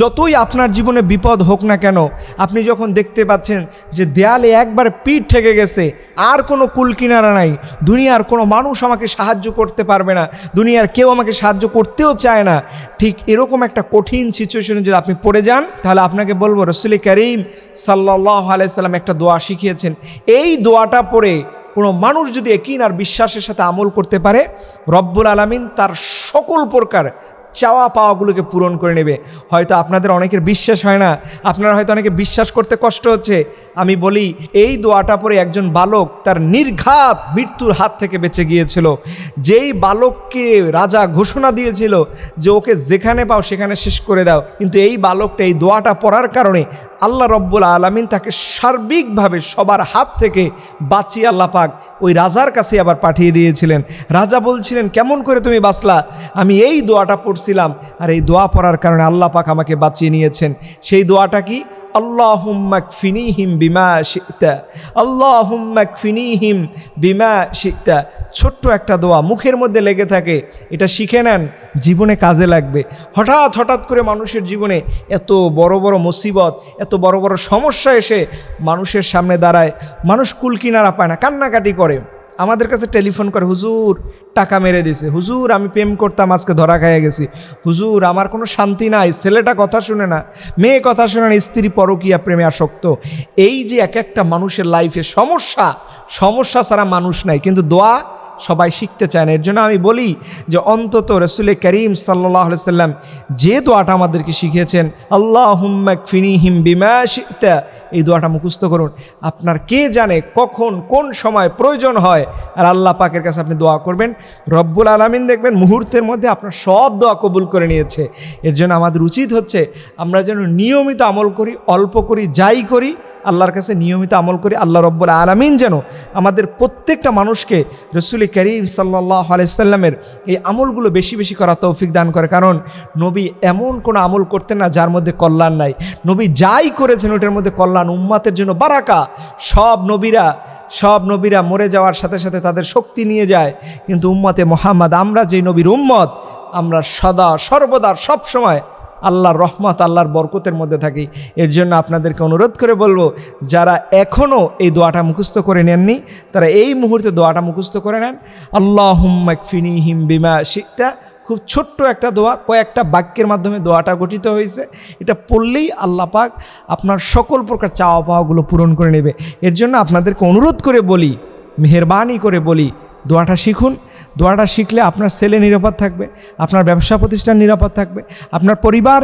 যতই আপনার জীবনে বিপদ হোক না কেন, আপনি যখন দেখতে পাচ্ছেন যে দেয়ালে একবার পিঠ ঠেকে গেছে, আর কোনো কুল কিনারা নাই, দুনিয়ার কোনো মানুষ আমাকে সাহায্য করতে পারবে না, দুনিয়ার কেউ আমাকে সাহায্য করতেও চায় না, ঠিক এরকম একটা কঠিন সিচুয়েশনে যদি আপনি পড়ে যান, তাহলে আপনাকে বলব, রসুল করিম সাল্লাহ আলাইসাল্লাম একটা দোয়া শিখিয়েছেন। এই দোয়াটা পড়ে কোনো মানুষ যদি একিন আর বিশ্বাসের সাথে আমল করতে পারে, রব্বুল আলামিন তার সকল প্রকার চাওয়া পাওয়াগুলোকে পূরণ করে নেবে। হয়তো আপনাদের অনেকের বিশ্বাস হয় না, আপনারা হয়তো অনেকে বিশ্বাস করতে কষ্ট হচ্ছে আমি বলি, এই দোয়াটা পরে একজন বালক তার নির্ঘাত মৃত্যুর হাত থেকে বেঁচে গিয়েছিল। যেই বালককে রাজা ঘোষণা দিয়েছিল যে ওকে যেখানে পাও সেখানে শেষ করে দাও। কিন্তু এই বালকটা এই দোয়াটা পড়ার কারণে আল্লাহ রব্বুল আলমিন তাকে সার্বিকভাবে সবার হাত থেকে বাঁচিয়ে আল্লাহ পাক ওই রাজার কাছে আবার পাঠিয়ে দিয়েছিলেন। রাজা বলছিলেন, কেমন করে তুমি বাঁচলা? আমি এই দোয়াটা পড়ছিলাম। আর এই দোয়া পড়ার কারণে আল্লাহ পাক আমাকে বাঁচিয়ে নিয়েছেন। সেই দোয়াটা কি? আল্লাহুম্মাক ফিনিহিম বিমা শিকতা আল্লাহুম্মাক ফিনিহিম বিমা শিকতা ছোট্ট একটা দোয়া, মুখের মধ্যে লেগে থাকে, এটা শিখে নেন, জীবনে কাজে লাগবে। হঠাৎ হঠাৎ করে মানুষের জীবনে এত বড় বড় মুসিবত, এত বড় বড় সমস্যা এসে মানুষের সামনে দাঁড়ায়, মানুষ কুল কিনারা পায় না, কান্নাকাটি করে। আমাদের কাছে টেলিফোন করে, হুজুর, টাকা মেরে দিছে। হুজুর, আমি প্রেম করতাম, আজকে ধরা খাইয়ে গেছি। হুজুর, আমার কোনো শান্তি নাই। ছেলেটা কথা শুনে না, মেয়ে কথা শুনে না, স্ত্রী পরকিয়া প্রেমে আসক্ত। এই যে এক একটা মানুষের লাইফে সমস্যা সমস্যা ছাড়া মানুষ নাই। কিন্তু দোয়া সবাই শিখতে চায় না। এর জন্য আমি বলি যে অন্তত রসুল করিম সাল্লাহ সাল্লাম যে দোয়াটা আমাদেরকে শিখিয়েছেন আল্লাহ হুম্মাক ফিনিহিম বিমা শিখতা এই দোয়াটা মুখস্থ করুন। আপনার কে জানে কখন, কোন সময় প্রয়োজন হয়, আর আল্লাহ পাকের কাছে আপনি দোয়া করবেন। রব্বুল আলমিন দেখবেন মুহূর্তের মধ্যে আপনার সব দোয়া কবুল করে নিয়েছে। এর জন্য আমাদের উচিত হচ্ছে আমরা যেন নিয়মিত আমল করি, অল্প করি, যাই করি আল্লাহর কাছে নিয়মিত আমল করি, আল্লাহ রব্বুল আলমিন যেন আমাদের প্রত্যেকটা মানুষকে রসুল করিম সাল্লাহ আলাইসাল্লামের এই আমলগুলো বেশি বেশি করা তৌফিক দান করে। কারণ নবী এমন কোনো আমল করতেন না যার মধ্যে কল্যাণ নাই। নবী যাই করেছেন, ওটার মধ্যে কল্যাণ, উম্মাতের জন্য বারাকা। সব নবীরা সব নবীরা মরে যাওয়ার সাথে সাথে তাদের শক্তি নিয়ে যায়। কিন্তু উম্মতে মোহাম্মদ, আমরা যে নবীর উম্মত, আমরা সদা সর্বদা সব সময় আল্লাহর রহমত, আল্লাহর বরকতের মধ্যে থাকি। এর জন্য আপনাদেরকে অনুরোধ করে বলব, যারা এখনও এই দোয়াটা মুখস্থ করে নেননি, তারা এই মুহূর্তে দোয়াটা মুখস্থ করে নেন। আল্লাহ হুম্মাকফিনি হিম বিমা শিকতা খুব ছোট্ট একটা দোয়া, কয়েকটা বাক্যের মাধ্যমে দোয়াটা গঠিত হয়েছে। এটা পড়লেই আল্লাহ পাক আপনার সকল প্রকার চাওয়া পাওয়াগুলো পূরণ করে নেবে। এর জন্য আপনাদেরকে অনুরোধ করে বলি, মেহরবানি করে বলি দোয়াটা শিখুন। দোয়াটা শিখলে আপনার ছেলে নিরাপদ থাকবে, আপনার ব্যবসা প্রতিষ্ঠান নিরাপদ থাকবে, আপনার পরিবার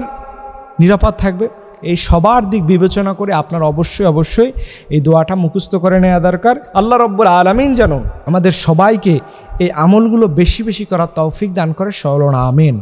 নিরাপদ থাকবে। এই সবার দিক বিবেচনা করে আপনার অবশ্যই অবশ্যই এই দোয়াটা মুখস্থ করে নেওয়া দরকার। আল্লাহ রব্বুর আলামিন যেন আমাদের সবাইকে এই আমলগুলো বেশি বেশি করার তৌফিক দান করে। সরল আমিন।